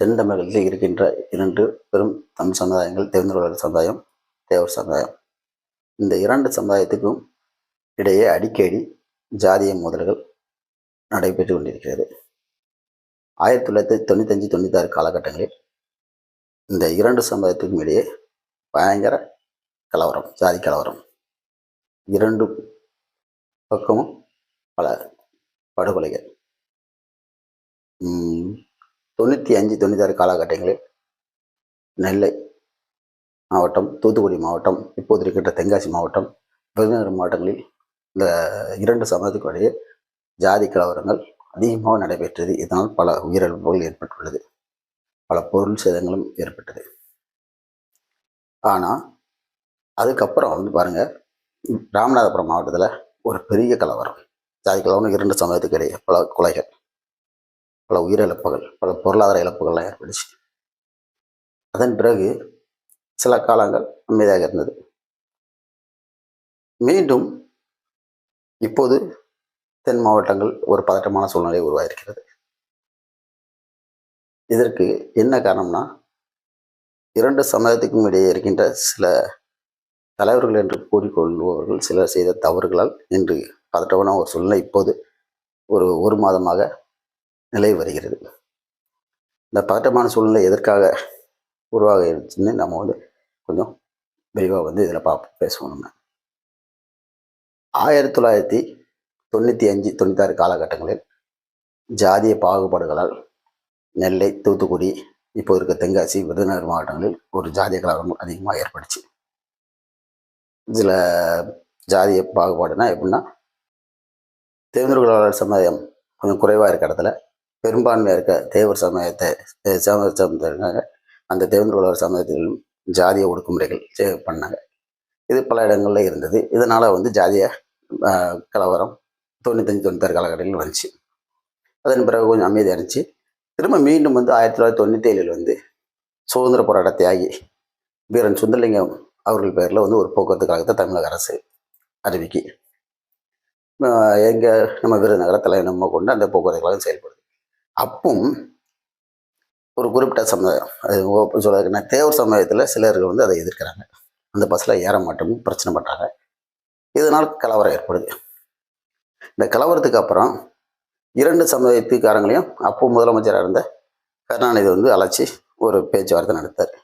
தென் தமிழகத்தில் இருக்கின்ற இரண்டு பெரும் தமிழ் சமுதாயங்கள் தேர்ந்தெடுப்பாளர் சமுதாயம் தேவர் சமுதாயம். இந்த இரண்டு சமுதாயத்துக்கும் இடையே அடிக்கடி ஜாதிய மோதல்கள் நடைபெற்று கொண்டிருக்கிறது. ஆயிரத்தி தொள்ளாயிரத்தி தொண்ணூத்தஞ்சு தொண்ணூத்தாறு காலகட்டங்களில் இந்த இரண்டு சமுதாயத்துக்கும் இடையே பயங்கர கலவரம் ஜாதி கலவரம். இரண்டு பக்கமும் பல படுகொலைகள். தொண்ணூற்றி அஞ்சு தொண்ணூத்தாறு காலகட்டங்களில் நெல்லை மாவட்டம் தூத்துக்குடி மாவட்டம் இப்போது இருக்கின்ற தென்காசி மாவட்டம் விருதுநகர் மாவட்டங்களில் இந்த இரண்டு சமூகத்துக்குடையே ஜாதி கலவரங்கள் அதிகமாக நடைபெற்றது. இதனால் பல உயிரிழப்புகள் ஏற்பட்டுள்ளது. பல பொருள் சேதங்களும் ஏற்பட்டது. ஆனால் அதுக்கப்புறம் வந்து பாருங்கள் ராமநாதபுரம் மாவட்டத்தில் ஒரு பெரிய கலவரம். ஜாதி கலவரம் இரண்டு சமூகத்துக்கு இடையே பல கொலைகள். பல உயிரிழப்புகள் பல பொருளாதார இழப்புகள்லாம் ஏற்பட்டுச்சு. அதன் பிறகு சில காலங்கள் அமைதியாக இருந்தது. மீண்டும் இப்போது தென் மாவட்டங்கள் ஒரு பதட்டமான சூழ்நிலை உருவாயிருக்கிறது. இதற்கு என்ன காரணம்னா இரண்டு சமுதாயத்துக்கும் இடையே இருக்கின்ற சில தலைவர்கள் என்று கூறிக்கொள்பவர்கள் சிலர் செய்த தவறுகளால் இன்று பதட்டமான ஒரு சூழ்நிலை. இப்போது ஒரு ஒரு மாதமாக நிலை வருகிறது. இந்த பதட்டமான சூழ்நிலை எதற்காக உருவாக இருந்துச்சுன்னு நம்ம வந்து கொஞ்சம் விரிவாக வந்து இதில் பார்ப்போம் பேசுவோம் நம்ம. ஆயிரத்தி தொள்ளாயிரத்தி தொண்ணூற்றி அஞ்சு தொண்ணூத்தாறு காலகட்டங்களில் ஜாதிய பாகுபாடுகளால் நெல்லை தூத்துக்குடி இப்போ இருக்க தென்காசி விருதுநகர் மாவட்டங்களில் ஒரு ஜாதிய கலவரம் அதிகமாக ஏற்பட்டுச்சு இதில் ஜாதிய பாகுபாடுனா எப்படின்னா தேர்ந்தெடுப்பாளர் சமுதாயம் கொஞ்சம் குறைவாக இருக்க இடத்துல பெரும்பான்மையாக இருக்க தேவர் சமயத்தை அஹ் சம- அந்த தேவந்தோழர் சமயத்திலும் ஜாதிய ஒடுக்குமுறைகள் பண்ணாங்க. இது பல இடங்களில் இருந்தது. இதனால் வந்து ஜாதிய கலவரம் தொண்ணூத்தஞ்சு தொண்ணூத்தாறு காலகட்டத்தில் வந்துச்சு. அதன் பிறகு கொஞ்சம் அமைதியாக இருந்துச்சு. திரும்ப மீண்டும் வந்து ஆயிரத்தி தொள்ளாயிரத்தி தொண்ணூற்றி ஏழில் வந்து சுதந்திர போராட்ட தியாகி வீரன் சுந்தரலிங்கம் அவர்கள் பேரில் வந்து ஒரு போக்குவரத்து கழகத்தை தமிழக அரசு அறிவிக்கி. எங்கள் நம்ம விருதுநகர தலைநகரமாக கொண்டு அந்த போக்குவரத்து கழகம் செயல்படுது. அப்பும் ஒரு குறிப்பிட்ட சமுதாயம் அது ஓ- சொல்றதுக்குன்னா தேவர் சமுதாயத்தில் சிலர்கள் வந்து அதை எதிர்க்கிறாங்க. அந்த பஸ்ஸில் ஏற மாட்டோம் பிரச்சனை பண்ணுறாங்க இதனால் கலவரம் ஏற்படுது. இந்த கலவரத்துக்கு அப்புறம் இரண்டு சமுதாயத்துக்காரங்களையும் அப்போ முதலமைச்சராக இருந்த கருணாநிதி வந்து அழைச்சி ஒரு பேச்சுவார்த்தை நடத்தார்.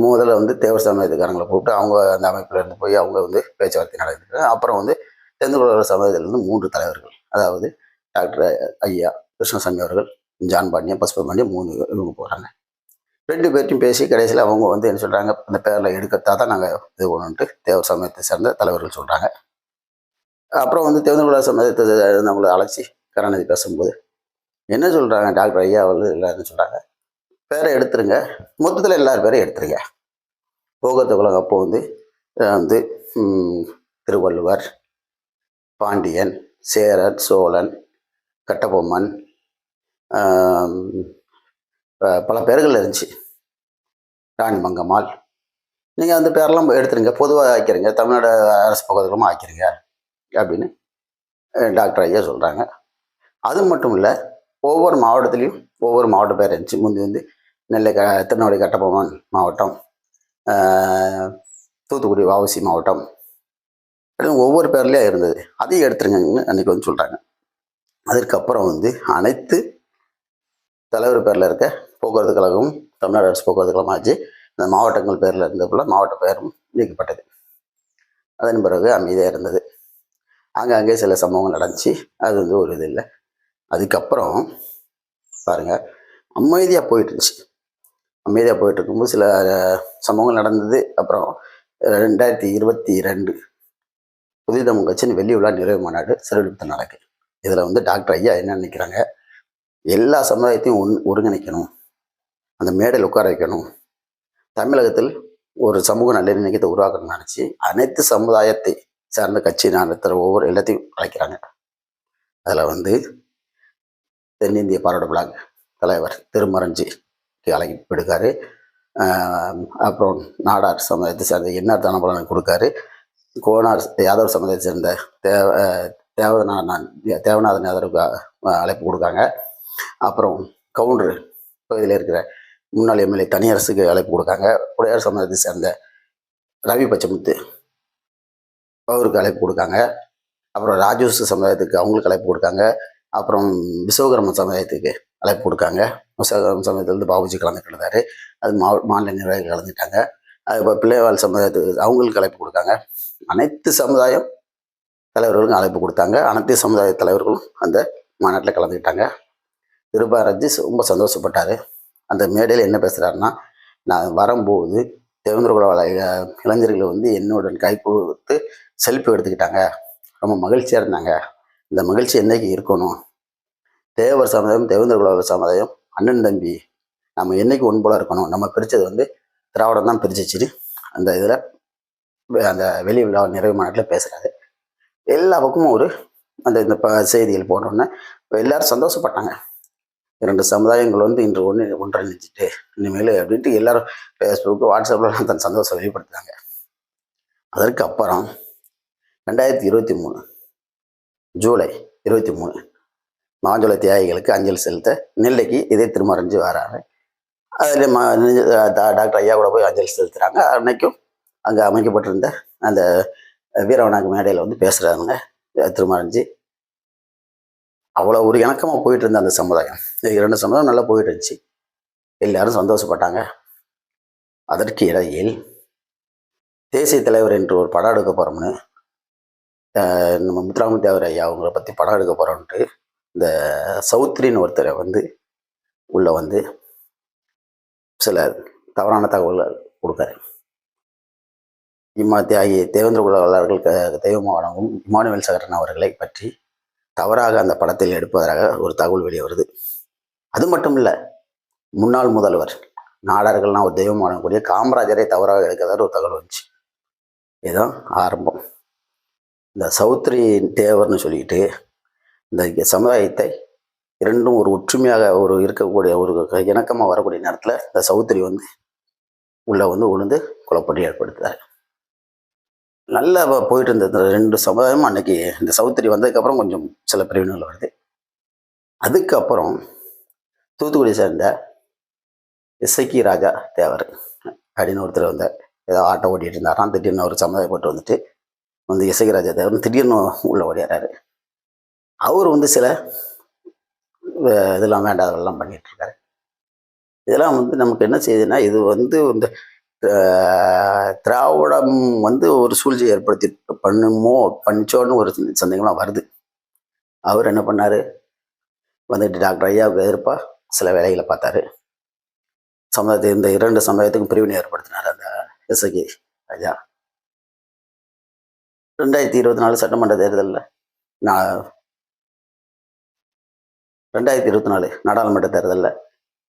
முதல்ல வந்து தேவர் சமுதாயத்துக்காரங்களை கூப்பிட்டு அவங்க அந்த அமைப்பில் இருந்து போய் அவங்க வந்து பேச்சுவார்த்தை நடத்திட்டு அப்புறம் வந்து தென்குலர் சமுதாயத்திலிருந்து மூன்று தலைவர்கள் அதாவது டாக்டர் ஐயா கிருஷ்ணசாமி அவர்கள் ஜான் பாண்டியன் பசுபபாண்டியன் மூணு பேர் இவங்க போகிறாங்க ரெண்டு பேர்ட்டையும் பேசி கடைசியில் அவங்க வந்து என்ன சொல்கிறாங்க அந்த பேரில் எடுக்கத்தா தான் நாங்கள் இது பண்ணணுன்ட்டு தேவர் சமயத்தை சேர்ந்த தலைவர்கள் சொல்கிறாங்க அப்புறம் வந்து தேவந்தகுல சமயத்தை நம்மளை அழைச்சி கருணாநிதி பேசும்போது என்ன சொல்கிறாங்க டாக்டர் ஐயா அவர்கள் எல்லாருன்னு சொல்கிறாங்க பேரை எடுத்துருங்க மொத்தத்தில் எல்லார் பேரையும் எடுத்துருங்க. போகத்து உலகம் அப்போ வந்து வந்து திருவள்ளுவர் பாண்டியன் சேரன் சோழன் கட்டபொம்மன் பல பேர்கள் இருந்துச்சு. ராணி மங்கம்மாள் நீங்கள் அந்த பேரெல்லாம் எடுத்துருங்க பொதுவாக ஆக்கிறீங்க தமிழ்நாடு அரசு பகுதிகளும் ஆக்கிறீங்க அப்படின்னு டாக்டர் ஐயா சொல்கிறாங்க அது மட்டும் இல்லை ஒவ்வொரு மாவட்டத்துலேயும் ஒவ்வொரு மாவட்ட பேர் இருந்துச்சு. முந்தி வந்து நெல்லை க திருநெல்வேலி கட்டபொம்மன் மாவட்டம் தூத்துக்குடி வாவசி மாவட்டம் ஒவ்வொரு பேர்லேயே இருந்தது. அதையும் எடுத்துருங்கன்னு அன்றைக்கி வந்து சொல்கிறாங்க அதற்கப்புறம் வந்து அனைத்து தலைவர் பேரில் இருக்க போக்குவரத்து கழகம் தமிழ்நாடு அரசு போக்குவரத்து கழகம் ஆச்சு. அந்த மாவட்டங்கள் பேரில் இருந்தப்போல மாவட்ட பெயரும் நீக்கப்பட்டது. அதன் பிறகு அமைதியாக இருந்தது. அங்கங்கே சில சம்பவங்கள் நடந்துச்சு. அது வந்து ஒரு இது இல்லை. அதுக்கப்புறம் பாருங்க அமைதியாக போயிட்டு இருந்துச்சு. அமைதியாக போயிட்டு இருக்கும்போது சில சம்பவங்கள் நடந்தது. அப்புறம் ரெண்டாயிரத்தி இருபத்தி ரெண்டு புதிதம் கட்சியின் வெள்ளி விழா நிறைவு மாநாடு சிறுவிழுத்து நடக்கு இதில் வந்து டாக்டர் ஐயா என்ன நினைக்கிறாங்க? எல்லா சமுதாயத்தையும் ஒன் ஒருங்கிணைக்கணும். அந்த மேடையில் உட்கார வைக்கணும். தமிழகத்தில் ஒரு சமூக நல்லிணக்கத்தை உருவாக்கணும்னு நினச்சி அனைத்து சமுதாயத்தை சார்ந்த கட்சி நடத்துகிற ஒவ்வொரு எல்லாத்தையும் அழைக்கிறாங்க. அதில் வந்து தென்னிந்திய பாராட்டு பிளாக் தலைவர் திருமரஞ்சி அழைக்கப்படுக்காரு ஆஹ் அப்புறம் நாடார் சமுதாயத்தை சேர்ந்த என்ஆர் தானபலன் கொடுக்காரு. கோனார் யாதவ் சமுதாயத்தை சேர்ந்த தேவ தேவநாதன் தேவநாதன் யாதவருக்கு அழைப்பு கொடுக்காங்க. அப்புறம் கவுண்டர் பகுதியில் இருக்கிற முன்னாள் எம்எல்ஏ தனியரசுக்கு அழைப்பு கொடுக்காங்க. உடையார் சமுதாயத்தை சேர்ந்த ரவி பச்சமுத்து அவருக்கு அழைப்பு கொடுக்காங்க. அப்புறம் ராஜூஸ் சமுதாயத்துக்கு அவங்களுக்கு அழைப்பு கொடுக்காங்க. அப்புறம் விஸ்வகர்ம சமுதாயத்துக்கு அழைப்பு கொடுக்காங்க. விஸ்வகர்ம சமுதாயத்துலேருந்து பாபுஜி கலந்துக்கிட்டாரு அது மா மாநில நிர்வாகிகள் கலந்துட்டாங்க. அது இப்போ பிள்ளைவாள் சமுதாயத்துக்கு அவங்களுக்கு அழைப்பு கொடுக்காங்க. அனைத்து சமுதாயம் தலைவர்களுக்கும் அழைப்பு கொடுத்தாங்க. அனைத்து சமுதாய தலைவர்களும் அந்த மாநாட்டில் கலந்துக்கிட்டாங்க. திருபாரஜி ரொம்ப சந்தோஷப்பட்டார். அந்த மேடையில் என்ன பேசுகிறாருன்னா நான் வரும்போது தேவேந்திர குல இளைஞர்கள் வந்து என்னுடன் கை கொடுத்து செல்ஃபி எடுத்துக்கிட்டாங்க. ரொம்ப மகிழ்ச்சியாக இருந்தாங்க. இந்த மகிழ்ச்சி என்றைக்கு இருக்கணும்? தேவர் சமுதாயம் தேவேந்திர குல சமுதாயம் அண்ணன் தம்பி நம்ம என்னைக்கு ஒன்போல இருக்கணும்? நம்ம பிரித்தது வந்து திராவிடம் தான் பிரிச்சிச்சு அந்த இதில் அந்த வெளி விழா நிறைவு மாநாட்டில் பேசுகிறாரு எல்லா பக்கமும் ஒரு அந்த இந்த ப செய்திகள் போனோன்னே எல்லாரும் சந்தோஷப்பட்டாங்க. இரண்டு சமுதாயங்கள் வந்து இன்று ஒன்று ஒன்றிணைஞ்சிட்டு இனிமேல் அப்படின்ட்டு எல்லாரும் ஃபேஸ்புக்கு வாட்ஸ்அப்லாம் தன் சந்தோஷம் வெளிப்படுத்துனாங்க அதற்கு அப்புறம் ரெண்டாயிரத்தி இருபத்தி மூணு ஜூலை இருபத்தி மூணு மாஞ்சோலை தியாகிகளுக்கு அஞ்சலி செலுத்த நெல்லைக்கு இதே திருமறைஞ்சு வராங்க. அதில் மா டா- டாக்டர் ஐயா கூட போய் அஞ்சலி செலுத்துகிறாங்க அன்னைக்கும் அங்கே அமைக்கப்பட்டிருந்த அந்த வீரவனாக்கு மேடையில் வந்து பேசுகிறாங்க திருமறைஞ்சு அவ்வளோ ஒரு இணக்கமாக போயிட்டு இருந்த அந்த சமுதாயம். இரண்டு சமுதாயம் நல்லா போயிட்டு இருந்துச்சு எல்லாரும் சந்தோஷப்பட்டாங்க. அதற்கு இடையில் தேசிய தலைவர் என்று ஒரு படம் எடுக்க போகிறோம்னு நம்ம முத்துராம தேவர் ஐயா அவங்கள பற்றி படம் எடுக்க போகிறோன்ட்டு இந்த சௌத்ரின்னு ஒருத்தரை வந்து உள்ளே வந்து சில தவறான தகவல்கள் கொடுக்காரு. இம்மா தியாகி தேவேந்திர குல வல்லார்களுக்கு தெய்வமாக வழங்கும் இமானுவேல் சகரன் அவர்களை பற்றி தவறாக அந்த படத்தில் எடுப்பதாக ஒரு தகவல் வெளியே வருது. அது மட்டும் இல்லை முன்னாள் முதல்வர் நாடார்கள்லாம் ஒரு தெய்வம் வழங்கக்கூடிய காமராஜரை தவறாக எடுக்கிறதா ஒரு தகவல் வந்துச்சு. இதுதான் ஆரம்பம். இந்த சௌத்ரி தேவர்னு சொல்லிட்டு இந்த சமுதாயத்தை இரண்டும் ஒரு ஒற்றுமையாக ஒரு இருக்கக்கூடிய ஒரு இணக்கமாக வரக்கூடிய நேரத்தில் இந்த சௌத்ரி வந்து உள்ளே வந்து உளுந்து குழப்படி ஏற்படுத்துகிறார் நல்லா போயிட்டு இருந்த ரெண்டு சமுதாயமும் அன்னைக்கு இந்த சௌத்ரி வந்ததுக்கப்புறம் கொஞ்சம் சில பிரிவினைகள் வருது. அதுக்கப்புறம் தூத்துக்குடி சேர்ந்த இசைக்கி ராஜா தேவர் அப்படின்னு ஒருத்தர் வந்தார். ஏதோ ஆட்டோ ஓட்டிகிட்டு இருந்தாராம். திடீர்னு ஒரு சமுதாயப்பட்டு வந்துட்டு வந்து இசைக்கி ராஜா தேவர் திடீர்னு உள்ள ஓடியாராரு. அவர் வந்து சில இதெல்லாம் வேண்டாதெல்லாம் பண்ணிகிட்ருக்காரு இதெல்லாம் வந்து நமக்கு என்ன செய்யுதுன்னா இது வந்து இந்த திராவிடம் வந்து ஒரு சூழ்ச்சி ஏற்படுத்தி பண்ணுமோ பண்ணிச்சோன்னு ஒரு சந்தேகம்லாம் வருது. அவர் என்ன பண்ணார்? வந்துட்டு டாக்டர் ஐயாவுக்கு எதிர்ப்பாக சில வேலைகளை பார்த்தாரு. சமுதாயத்தை இந்த இரண்டு சமுதாயத்துக்கும் பிரிவினை ஏற்படுத்தினார் அந்த எஸ்ஐகி ஐயா. ரெண்டாயிரத்தி இருபத்தி நாலு சட்டமன்ற தேர்தலில் நான் ரெண்டாயிரத்தி இருபத்தி நாலு நாடாளுமன்ற தேர்தலில்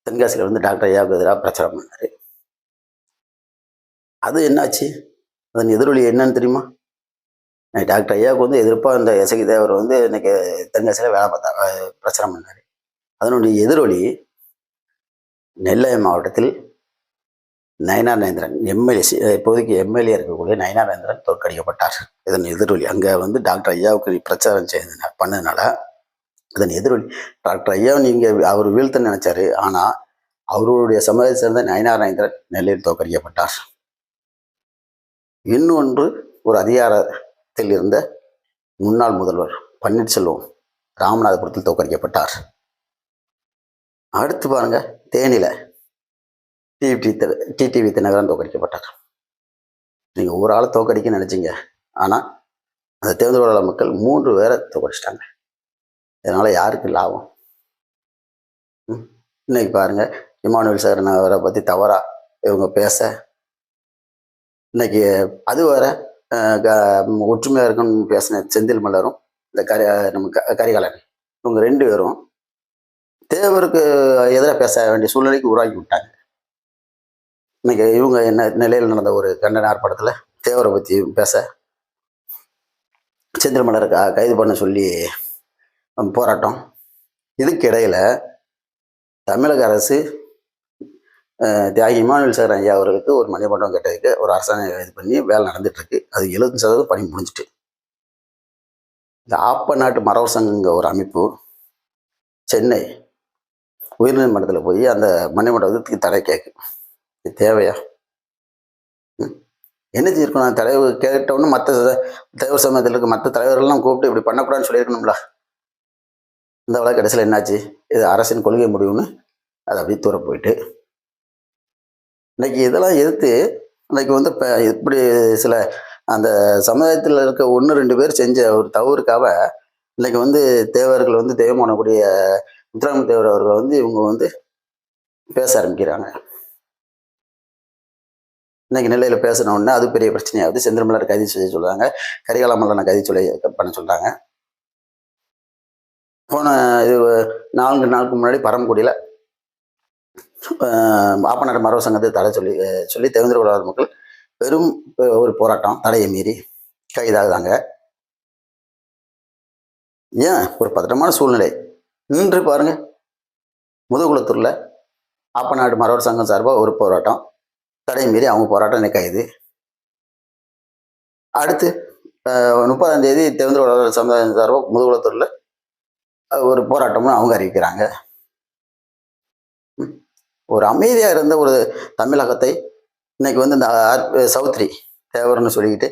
தென்காசியில் வந்து டாக்டர் ஐயாவுக்கு எதிராக பிரச்சாரம் பண்ணார். அது என்னாச்சு? அதன் எதிரொலி என்னன்னு தெரியுமா? டாக்டர் ஐயாவுக்கு வந்து எதிர்ப்பாக இந்த எசகி தேவர் வந்து இன்னைக்கு தென்காசியில் வேலை பார்த்தா பிரச்சனை பிரச்சாரம் பண்ணார். அதனுடைய எதிரொலி நெல்லை மாவட்டத்தில் நயனார் நேந்திரன் எம்எல்ஏ இப்போதைக்கு எம்எல்ஏ இருக்கக்கூடிய நயனார் நேந்திரன் தோற்கடிக்கப்பட்டார். இதன் எதிரொலி. அங்கே வந்து டாக்டர் ஐயாவுக்கு பிரச்சாரம் செய்து பண்ணதுனால இதன் எதிரொலி. டாக்டர் ஐயா நீங்கள் அவர் வீழ்த்த நினைச்சாரு. ஆனால் அவருடைய சமுதாயத்தை சேர்ந்த நயனார் நேந்திரன் நெல்லையில் தோற்கடிக்கப்பட்டார். இன்னொன்று ஒரு அதிகாரத்தில் இருந்த முன்னாள் முதல்வர் பன்னீர்செல்வம் ராமநாதபுரத்தில் தோற்கடிக்கப்பட்டார். அடுத்து பாருங்க தேனியில் டிடி டிடிவி தினகரன் தோற்கடிக்கப்பட்டார். நீங்கள் ஒரு ஆளை தோக்கடிக்க நினச்சிங்க. ஆனால் அந்த தேர்ந்தெடுக்கப்பட்ட மக்கள் மூன்று பேரை தோக்கடிச்சிட்டாங்க இதனால் யாருக்கு லாபம்? ம்? இன்னைக்கு பாருங்கள் இமானுவேல் சார் அவரை பற்றி தவறாக இவங்க பேச இன்னைக்கு அது வேற ஒற்றுமையாக க- இருக்குன்னு பேசின செந்தில் மலரும் இந்த கரி நம்ம க- கரிகாலன் இவங்க ரெண்டு பேரும் தேவருக்கு எதிராக பேச வேண்டிய சூழ்நிலைக்கு உருவாக்கி விட்டாங்க. இன்னைக்கு இவங்க என்ன நிலையில் நடந்த ஒரு கண்டன ஆர்ப்பாட்டத்தில் தேவரை பற்றி பேச செந்தில் மலரை கைது பண்ண சொல்லி போராட்டம். இதுக்கு தமிழக அரசு தியாகி இமானுவேல் சார் ஐயா அவர்களுக்கு ஒரு மணிமண்டபம் கேட்டதுக்கு ஒரு அரசாங்கம் இது பண்ணி வேலை நடந்துட்டு அது எழுபது சதவீதம் பணி முடிஞ்சிட்டு. இந்த ஆப்ப நாட்டு மரவர் சங்கங்க ஒரு அமைப்பு சென்னை உயர்நீதிமன்றத்தில் போய் அந்த மணிமண்டபத்துக்கு தடை கேட்கும் இது தேவையா? ம்? என்ன அந்த தலைவர் கேட்டவொன்னு மற்ற தலைவர் சமயத்தில் இருக்க மற்ற தலைவர்கள்லாம் கூப்பிட்டு இப்படி பண்ணக்கூடாதுன்னு சொல்லியிருக்கணும்ல. இந்த வழக்கு கடைசியில் என்னாச்சு? இது அரசின் கொள்கை முடிவுன்னு அது அப்படியே தூர போயிட்டு இன்னைக்கு இதெல்லாம் எதிர்த்து இன்னைக்கு வந்து இப்போ இப்படி சில அந்த சமுதாயத்தில் இருக்க ஒன்று ரெண்டு பேர் செஞ்ச ஒரு தவறுக்காக இன்னைக்கு வந்து தேவர்கள் வந்து தெய்வமானக்கூடிய முத்துராம தேவர் அவர்கள் வந்து இவங்க வந்து பேச ஆரம்பிக்கிறாங்க. இன்னைக்கு நிலையில் பேசின உடனே அது பெரிய பிரச்சனையாகுது. செந்திரமலர் கைது செய்ய சொல்கிறாங்க கரிகால மல்லனை கைது சொல்லி பண்ண சொல்கிறாங்க போன இது நான்கு நாளுக்கு முன்னாடி பரமக்குடியில் ஆப்பநாடு மரபு சங்கத்தை தடை சொல்லி சொல்லி தேவேந்திர குலவாத மக்கள் பெரும் ஒரு போராட்டம் தடையை மீறி கைதாகுதாங்க ஏன்? ஒரு பதட்டமான சூழ்நிலை. நின்று பாருங்க. முதுகுளத்தூர்ல ஆப்பநாடு மரவர் சங்கம் சார்பாக ஒரு போராட்டம். தடையை மீறி அவங்க போராட்டம் இன்னைக்கு கைது அடுத்து முப்பதாம் தேதி தேவேந்திர சமுதாயம் சார்பாக முதுகுளத்தூர்ல ஒரு போராட்டம்னு அவங்க அறிவிக்கிறாங்க. ஒரு அமைதியாக இருந்த ஒரு தமிழகத்தை இன்னைக்கு வந்து இந்த ஆர்- சௌத்ரி தேவர்னு சொல்லிக்கிட்டு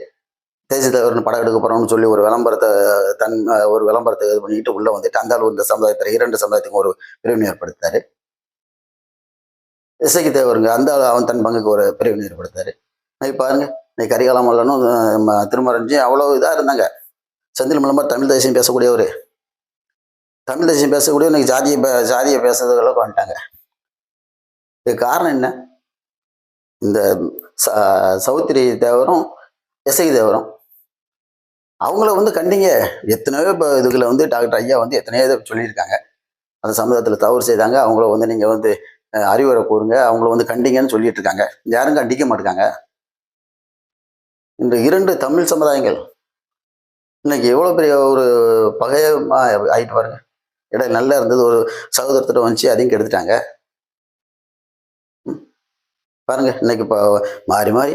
தேசிய தேவர்னு படம் எடுக்க போகிறோம்னு சொல்லி ஒரு விளம்பரத்தை தன் ஒரு விளம்பரத்தை இது பண்ணிக்கிட்டு உள்ளே வந்துட்டு அந்த ஆளு இந்த சமுதாயத்தில் இரண்டு சமுதாயத்துக்கும் ஒரு பிரிவினை ஏற்படுத்தாரு இசைக்கு தேவருங்க அந்த அவன் தன் பங்குக்கு ஒரு பிரிவினை ஏற்படுத்தாரு இன்னைக்கு பாருங்க இன்னைக்கு கரிகாலம் மல்லனும் திருமரஞ்சி அவ்வளோ இதாக இருந்தாங்க. செந்தில் மூலமாக தமிழ் தேசியம் பேசக்கூடியவர். தமிழ் தேசியம் பேசக்கூடிய இன்னைக்கு ஜாதியை பே- ஜாதிய பேசுறது அளவுக்கு வந்துட்டாங்க. இதுக்கு காரணம் என்ன? இந்த ச- சௌத்ரி தேவரும் எஸ்ஐ தேவரும் அவங்கள வந்து கண்டிங்க எத்தனையோ இப்போ இதுகளை வந்து டாக்டர் ஐயா வந்து எத்தனையோ இதை சொல்லியிருக்காங்க. அந்த சமுதாயத்தில் தவறு செய்தாங்க அவங்கள வந்து நீங்கள் வந்து அறிவுரை கூறுங்க அவங்கள வந்து கண்டிங்கன்னு சொல்லிட்டு இருக்காங்க யாரும் கண்டிக்க மாட்டாங்க இந்த இரண்டு தமிழ் சமுதாயங்கள் இன்னைக்கு எவ்வளோ பெரிய ஒரு பகைய ஆயிட்டு பாருங்க. இடம் நல்லா இருந்தது ஒரு சகோதரத்திட்ட வந்துச்சு அதையும் கெடுத்துட்டாங்க. பாருங்கள் இன்னைக்கு இப்போ மாறி மாறி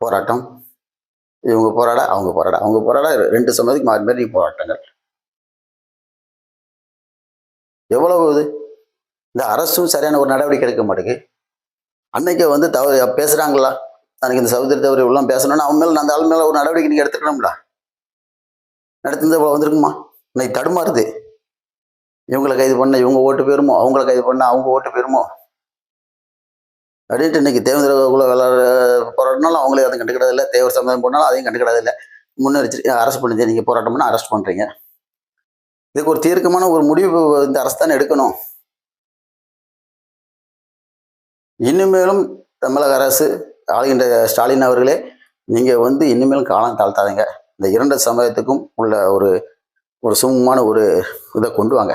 போராட்டம். இவங்க போராட அவங்க போராட. அவங்க போராட ரெண்டு சமயத்துக்கு மாறி மாறி போராட்டங்கள். எவ்வளவு இது? இந்த அரசும் சரியான ஒரு நடவடிக்கை எடுக்க மாட்டேங்குது. அன்னைக்கு வந்து தவறு பேசுகிறாங்களா அன்னைக்கு இந்த சகோதரி தவறு இவ்வளோ பேசணும்னா அவன் மேலே அந்த ஆள் மேலே ஒரு நடவடிக்கை நீங்கள் எடுத்துக்கணும்ல? நடத்துனது இவ்வளோ வந்திருக்குமா? இன்னைக்கு தடுமாறுது. இவங்களை கைது பண்ண இவங்க ஓட்டு போயிருமோ? அவங்கள கைது பண்ண அவங்க ஓட்டு போயிருமோ? அப்படின்ட்டு இன்னைக்கு தேவேந்திர குல விளாட போராட்டினாலும் அவங்களே அதை கண்டுக்கிடாது இல்லை. தேவர் சமுதாயம் போனாலும் அதையும் கண்டுக்கிடாது இல்லை. முன்னெரிச்சு அரெஸ்ட் பண்ணுது நீங்கள் போராட்டம் பண்ணால் அரெஸ்ட் பண்ணுறீங்க இதுக்கு ஒரு தீர்க்கமான ஒரு முடிவு இந்த அரசு தானே எடுக்கணும். இனிமேலும் தமிழக அரசு ஆளுகின்ற ஸ்டாலின் அவர்களே நீங்கள் வந்து இனிமேலும் காலம் தாழ்த்தாதீங்க. இந்த இரண்டு சமுதாயத்துக்கும் உள்ள ஒரு ஒரு சுமமான ஒரு இதை கொண்டு வாங்க.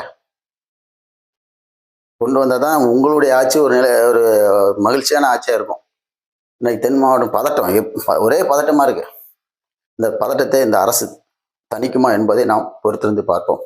கொண்டு வந்தால் தான் உங்களுடைய ஆட்சி ஒரு நிலை ஒரு மகிழ்ச்சியான ஆட்சியாக இருக்கும். இன்னைக்கு தென் மாவட்டம் பதட்டம் எப்- ஒரே பதட்டமாக இருக்குது இந்த பதட்டத்தை இந்த அரசு தணிக்குமா என்பதை நாம் பொறுத்திருந்து பார்ப்போம்.